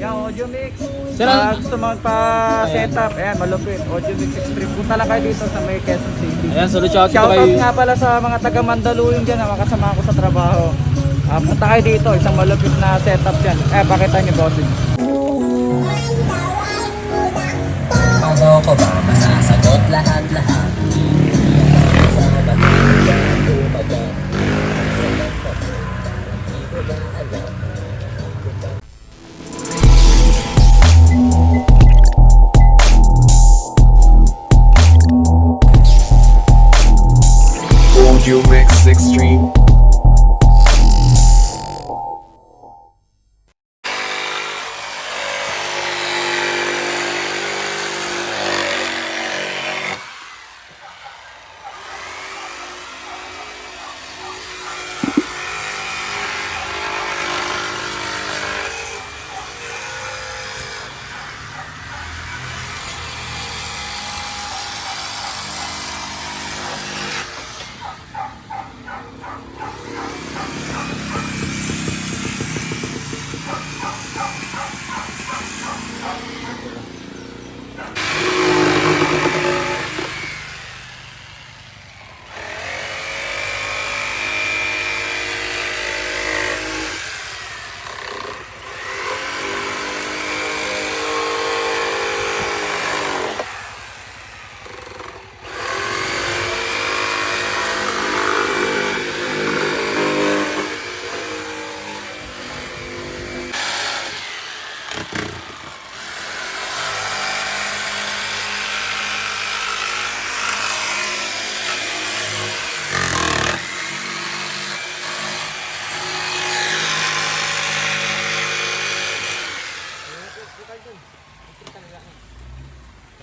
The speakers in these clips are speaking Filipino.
Yan, audio mix. Sir, ano- gusto magpa-setup, ayan, malupit. Audio mix extreme. Punta lang kayo dito sa may Quezon City. Ayan, so shout out Shoutout kay... nga pala sa mga taga Mandaluyong dyan, na makasama ko sa trabaho. Ah, punta kayo dito, isang malupit na setup dyan. Eh, pakita niyo bossing. Paano ko ba masasagot Audio Mix Extreme.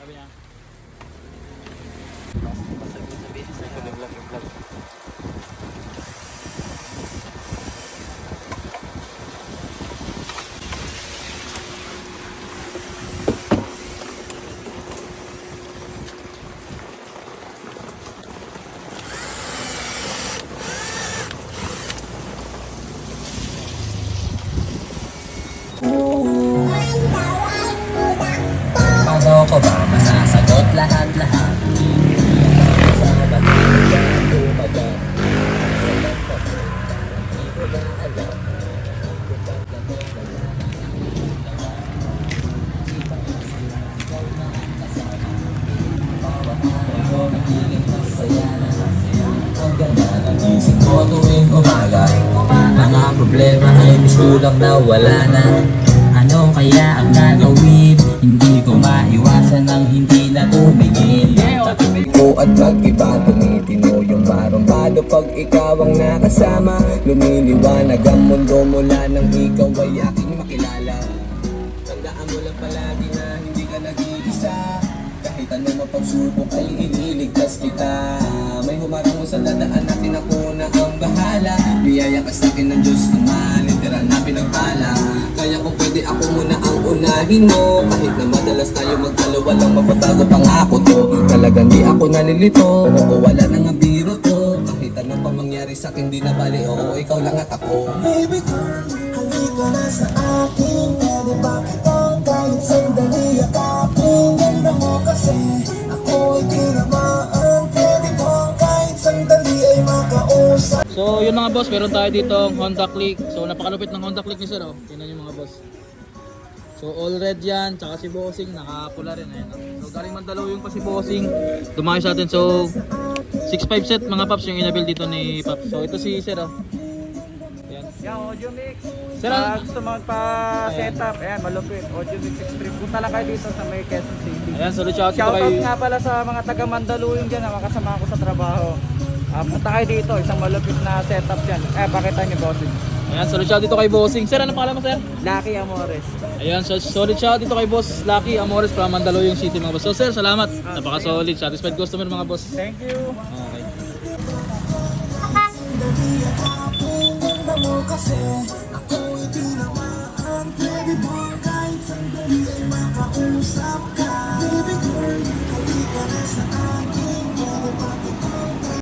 sabi niya. Sabi, sabi, sabi ko na vlog, vlog. Pasok ko ba? Lahat-lahat? Sa batang umaga Hindi ko ba alam? Isip ko tuwing umaga Mga problema ay mistulang na wala na Ano kaya ang gagawin? Hindi ko maiwasan ang hindi na tumigil ko at mag-iba Tumitino yung barumbado Pag ikaw ang nakasama Lumiliwanag ang mundo mula nang ikaw ay aking makilala. Tandaan mo lang palagi na hindi ka nag-iisa. Kahit anong mapagsubok ay iniligtas kita. May humarang mo sa dadaan natin ako na ang bahala. Biyaya ka sa akin ng Diyos naman Literal na pinagpala unahin mo Kahit na madalas tayo magdalawa lang Mapabago pangako to. Talagang di ako nalilito Oo wala na nga biro to. Kahit ano pa mangyari sa akin di na bali Oo ikaw lang at ako. Baby girl, halika na sa akin. Pwede ba kitang kahit sandali yakapin? Ganda mo kasi ako'y tinamaan. Pwede ba kahit sandali ay makausap? So yun mga boss, meron tayo dito Honda Click. So napakalupit ng Honda Click ni Sir oh. Tingnan niyo mga boss. So all red yan, tsaka si Bossing nakapula rin ayan. oh. So galing Mandaluyong pa si Bossing. Dumayo sa atin. So 6.5 set mga paps yung inabil dito ni Paps. So ito si Sir oh. Ayan. Yan, audio mix. Sir, Sir, ano- gusto magpa-setup, ayan, malupit. Audio mix extreme. Punta lang kayo dito sa may Quezon City. Ayan, so shout out dito Shoutout kay... nga pala sa mga taga Mandaluyong dyan na makasama ko sa trabaho. Ah, punta kayo dito, isang malupit na setup dyan. Eh, pakita niyo bossing. Ayan, solid shout dito kay Bossing. Sir, ano pangalan mo sir? Lucky Amores. Ayan, so solid shout dito kay Boss Lucky Amores from Mandaluyong City mga boss. So sir, salamat. Napaka-solid. Satisfied customer mga boss. Thank you. Okay.